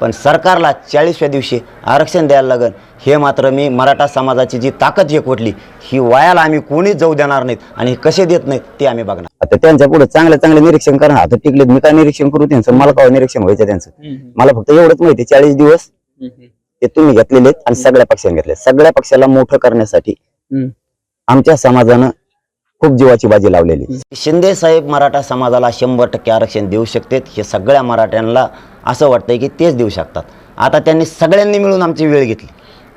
पण सरकारला चाळीसव्या दिवशी आरक्षण द्यायला लागन. हे मात्र मी मराठा समाजाची जी ताकद एकवटली ही वायाला आम्ही कोणीच जाऊ देणार नाहीत आणि हे कसे देत नाहीत ते आम्ही बघणार. आता त्यांच्या पुढे चांगलं चांगलं निरीक्षण करा. आता टिकले मी काय निरीक्षण करू त्यांचं? मला काय निरीक्षण व्हायचं त्यांचं? मला फक्त एवढंच माहिती चाळीस दिवस ते तुम्ही घेतलेले आहेत आणि सगळ्या पक्षाने घेतले सगळ्या पक्षाला मोठं करण्यासाठी आमच्या समाजानं खूप जीवाची बाजी लावलेली. शिंदे साहेब मराठा समाजाला शंभर टक्के आरक्षण देऊ शकतात हे सगळ्या मराठ्यांना असं वाटतंय की तेच देऊ शकतात. आता त्यांनी सगळ्यांनी मिळून आमची वेळ घेतली.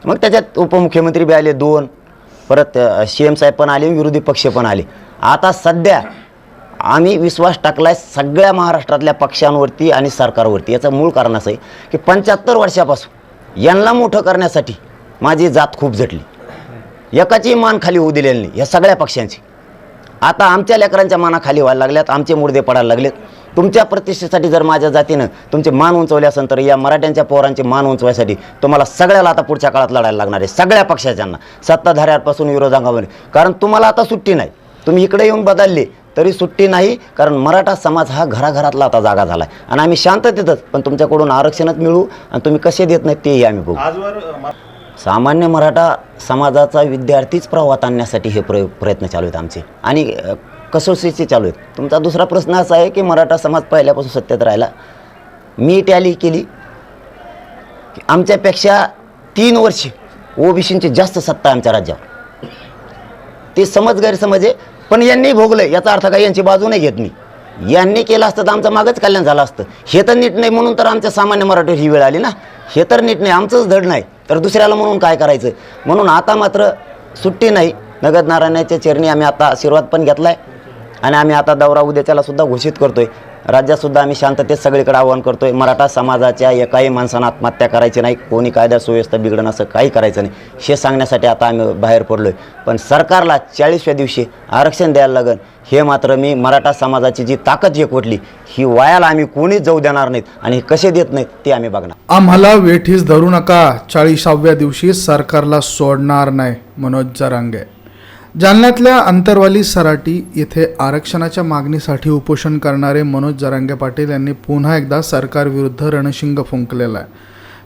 मग त्याच्यात उपमुख्यमंत्री बी आले दोन. परत सी एम साहेब पण आले विरोधी पक्ष पण आले. आता सध्या आम्ही विश्वास टाकलाय सगळ्या महाराष्ट्रातल्या पक्षांवरती आणि सरकारवरती. याचं मूळ कारण असं आहे की पंच्याहत्तर वर्षापासून यांना मोठं करण्यासाठी माझी जात खूप झटली. एकाची मान खाली होऊ दिलेली नाही या सगळ्या पक्षांची. आता आमच्या लेकरांच्या मानाखाली व्हायला लागल्यात आमचे मुर्दे पडायला लागलेत. तुमच्या प्रतिष्ठेसाठी जर माझ्या जातीनं तुमचे मान उंचवले असेल तर या मराठ्यांच्या पोरांचे मान उंचवायसाठी तुम्हाला सगळ्याला आता पुढच्या काळात लढायला लागणार आहे सगळ्या पक्षाच्यांना. सत्ताधाऱ्यापासून विरोधांगामध्ये कारण तुम्हाला आता सुट्टी नाही. तुम्ही इकडे येऊन बदलले तरी सुट्टी नाही कारण मराठा समाज हा घराघरातला आता जागा झाला आहे आणि आम्ही शांततेतच पण तुमच्याकडून आरक्षणच मिळू आणि तुम्ही कसे देत नाहीत तेही आम्ही बघू. आजवर सामान्य मराठा समाजाचा विद्यार्थीच प्रवाहात आणण्यासाठी हे प्रयोग प्रयत्न चालू आहेत आमचे. आणि कसोशीचे चालू आहेत. तुमचा दुसरा प्रश्न असा आहे की मराठा समाज पहिल्यापासून सत्तेत राहिला. मी टॅली केली. की आमच्यापेक्षा तीन वर्ष ओबीसींची जास्त सत्ता आमच्या राज्यावर. ते समज गैरसमज आहे पण यांनी भोगलं याचा अर्थ काय? यांची बाजू नाही घेत मी. यांनी केलं असतं तर आमचं मागच कल्याण झालं असतं. हे तर नीट नाही म्हणून तर आमच्या सामान्य मराठीवर ही वेळ आली ना. हे तर नीट नाही आमचंच धड नाही. तर दुसऱ्याला म्हणून काय करायचं? म्हणून आता मात्र सुट्टी नाही. नगद नारायणाच्या चरणी आम्ही आता आशीर्वाद पण घेतला आहे आणि आम्ही आता दौरा उद्याच्याला सुद्धा घोषित करतोय. राज्यातसुद्धा आम्ही शांततेत सगळीकडे आवाहन करतोय. मराठा समाजाच्या एकाही माणसानं आत्महत्या करायची नाही. कोणी कायदा सुव्यवस्था बिघडणं असं काही करायचं नाही. हे सांगण्यासाठी आता आम्ही बाहेर पडलोय. पण सरकारला चाळीसव्या दिवशी आरक्षण द्यायला लागन हे मात्र मी मराठा समाजाची जी ताकद एकवटली ही वायाला आम्ही कोणीच जाऊ देणार नाहीत आणि कसे देत नाहीत ते आम्ही बघणार. आम्हाला वेठीस धरू नका. चाळीसाव्या दिवशी सरकारला सोडणार नाही मनोज जरांगे. जालन्यातल्या अंतरवाली सराटी येथे आरक्षणाच्या मागणीसाठी उपोषण करणारे मनोज जरांगे पाटील यांनी पुन्हा एकदा सरकारविरुद्ध रणशिंग फुंकलेला आहे.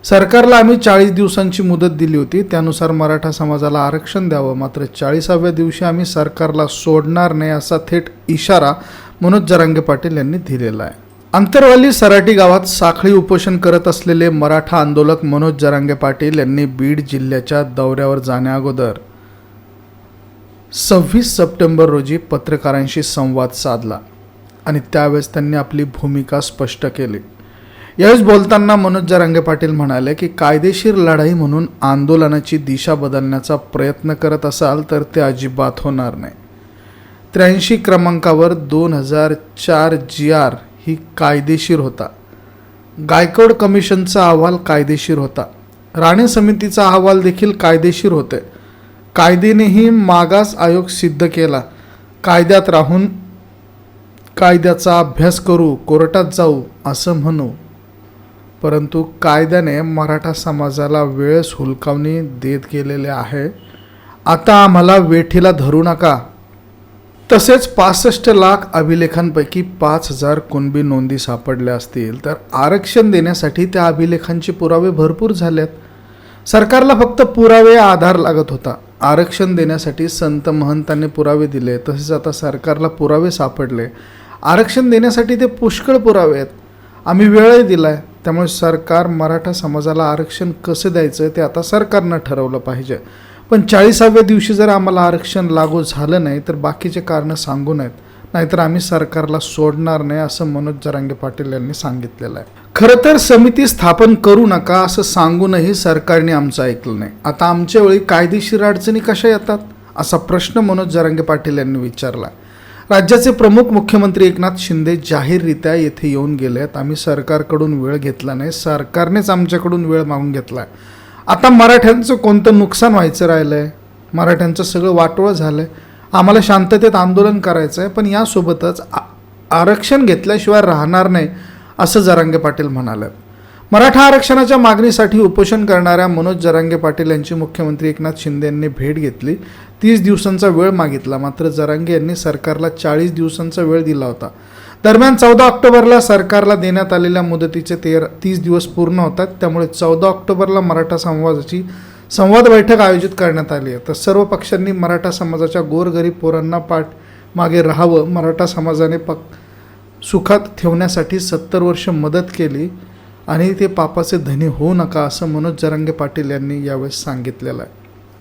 सरकारला आम्ही चाळीस दिवसांची मुदत दिली होती. त्यानुसार मराठा समाजाला आरक्षण द्यावं. मात्र चाळीसाव्या दिवशी आम्ही सरकारला सोडणार नाही असा थेट इशारा मनोज जरांगे पाटील यांनी दिलेला आहे. अंतरवाली सराटी गावात साखळी उपोषण करत असलेले मराठा आंदोलक मनोज जरांगे पाटील यांनी बीड जिल्ह्याच्या दौऱ्यावर जाण्याअगोदर सव्वीस सप्टेंबर रोजी पत्रकारांशी संवाद साधला आणि त्यावेळेस त्यांनी आपली भूमिका स्पष्ट केली. यावेळेस बोलताना मनोज जरांगे पाटील म्हणाले की कायदेशीर लढाई म्हणून आंदोलनाची दिशा बदलण्याचा प्रयत्न करत असाल तर ते अजिबात होणार नाही. त्र्याऐंशी क्रमांकावर दोन हजार चार जी आर ही कायदेशीर होता. गायकवाड कमिशनचा अहवाल कायदेशीर होता. राणे समितीचा अहवाल देखील कायदेशीर होते. कायदेनेही मागास आयोग सिद्ध केला. कायद्यात राहून कायद्याचा अभ्यास करू कोर्टात जाऊ असं म्हणू. परंतु कायद्याने मराठा समाजाला वेळेस हुलकावणी देत गेलेले आहे. आता आम्हाला वेठीला धरू नका. तसेच पासष्ट लाख अभिलेखांपैकी पाच हजार कुणबी नोंदी सापडल्या असतील तर आरक्षण देण्यासाठी त्या अभिलेखांचे पुरावे भरपूर झालेत. सरकारला फक्त पुरावे आधार लागत होता. आरक्षण देण्यासाठी संत महंतांनी पुरावे दिले तसेच आता सरकारला पुरावे सापडले. आरक्षण देण्यासाठी ते पुष्कळ पुरावे आहेत. आम्ही वेळही दिला आहे त्यामुळे सरकार मराठा समाजाला आरक्षण कसं द्यायचं ते आता सरकारनं ठरवलं पाहिजे. पण चाळीसाव्या दिवशी जर आम्हाला आरक्षण लागू झालं नाही तर बाकीचे कारणं सांगू नयेत. नाहीतर आम्ही सरकारला सोडणार नाही असं मनोज जरांगे पाटील यांनी सांगितलेलं आहे. खरं तर समिती स्थापन करू नका असं सांगूनही सरकारने आमचं ऐकलं नाही. आता आमच्या वेळी कायदेशीर अडचणी कशा येतात? असा प्रश्न मनोज जरांगे पाटील यांनी विचारला. राज्याचे प्रमुख मुख्यमंत्री एकनाथ शिंदे जाहीररित्या येथे येऊन गेले आहेत. आम्ही सरकारकडून वेळ घेतला नाही. सरकारनेच आमच्याकडून वेळ मागून घेतला. आता मराठ्यांचं कोणतं नुकसान व्हायचं राहिलं आहे मराठ्यांचं सगळं वाटोळं झालं आहे आम्हाला शांततेत आंदोलन करायचं आहे पण यासोबतच आरक्षण घेतल्याशिवाय राहणार नाही. असं जरांगे पाटील म्हणाले. मराठा आरक्षणाच्या मागणीसाठी उपोषण करणाऱ्या मनोज जरांगे पाटील यांची मुख्यमंत्री एकनाथ शिंदे यांनी भेट घेतली. तीस दिवसांचा वेळ मागितला मात्र जरांगे यांनी सरकारला चाळीस दिवसांचा वेळ दिला होता. दरम्यान चौदा ऑक्टोबरला सरकारला देण्यात आलेल्या मुदतीचे तेरा तीस दिवस पूर्ण होतात त्यामुळे चौदा ऑक्टोबरला मराठा संवादाची संवाद बैठक आयोजित करण्यात आली आहे. तर सर्व पक्षांनी मराठा समाजाच्या गोरगरीब पोरांना पाठ मागे राहावं मराठा समाजाने पक सुखात ठेवण्यासाठी सत्तर वर्ष मदत केली आणि ते पापाचे धनी होऊ नका असं मनोज जरांगे पाटील यांनी यावेळेस सांगितलेलं आहे.